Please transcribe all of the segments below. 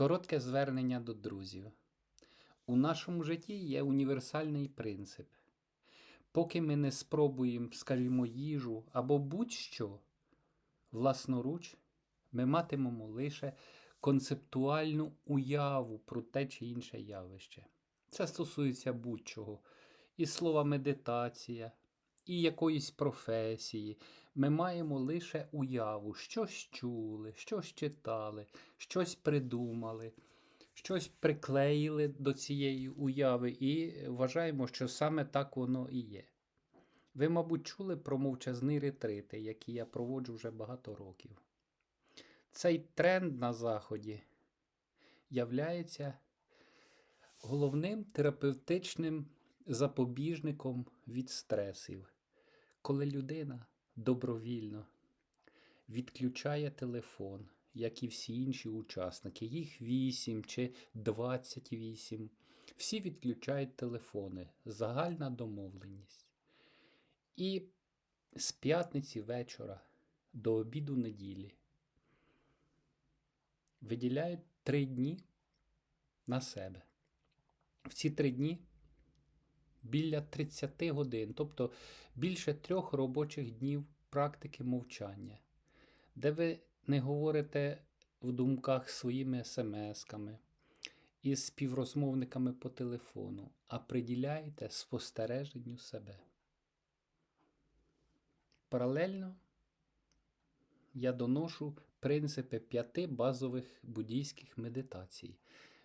Коротке звернення до друзів. У нашому житті є універсальний принцип. Поки ми не спробуємо, скажімо, їжу або будь-що власноруч, ми матимемо лише концептуальну уяву про те чи інше явище. Це стосується будь-чого. І слова медитація, і якоїсь професії. Ми маємо лише уяву, щось чули, щось читали, щось придумали, щось приклеїли до цієї уяви і вважаємо, що саме так воно і є. Ви, мабуть, чули про мовчазні ретрити, які я проводжу вже багато років. Цей тренд на Заході являється головним терапевтичним запобіжником від стресів, коли людина добровільно відключає телефон, як і всі інші учасники, їх 8 чи 28, всі відключають телефони, загальна домовленість. І з п'ятниці вечора до обіду неділі виділяють три дні на себе. В ці три дні біля 30 годин, тобто більше трьох робочих днів практики мовчання, де ви не говорите в думках своїми смс-ками із співрозмовниками по телефону, а приділяєте спостереженню себе. Паралельно я доношу принципи п'яти базових буддійських медитацій.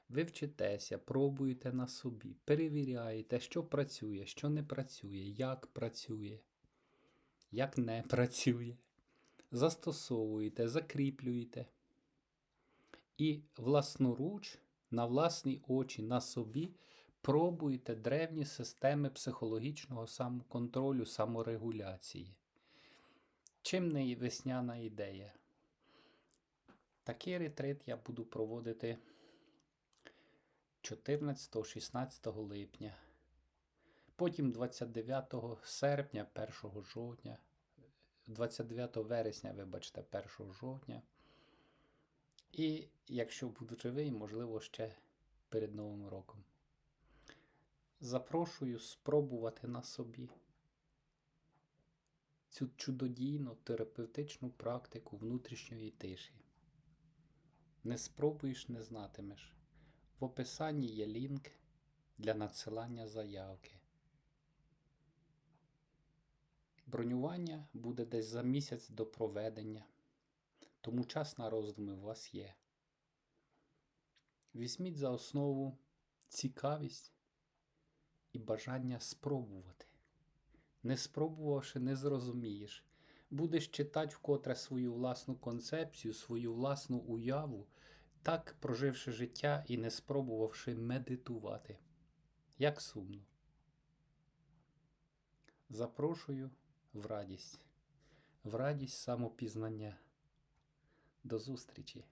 Ви вчитеся, пробуєте на собі, перевіряєте, що працює, що не працює, як працює, як не працює. Застосовуєте, закріплюєте. І власноруч, на власні очі, на собі пробуєте древні системи психологічного самоконтролю, саморегуляції. Чим не весняна ідея? Такий ретрит я буду проводити 14-16 липня, потім 29 серпня, 1 жовтня, 29 вересня, вибачте, 1 жовтня. І якщо буду живий, можливо, ще перед Новим роком. Запрошую спробувати на собі цю чудодійну терапевтичну практику внутрішньої тиші. Не спробуєш, не знатимеш. В описанні є лінк для надсилання заявки. Бронювання буде десь за місяць до проведення, тому час на роздуми у вас є. Візьміть за основу цікавість і бажання спробувати. Не спробувавши, не зрозумієш. Будеш читати вкотре свою власну концепцію, свою власну уяву, так проживши життя і не спробувавши медитувати. Як сумно. Запрошую в радість, в радість самопізнання. До зустрічі!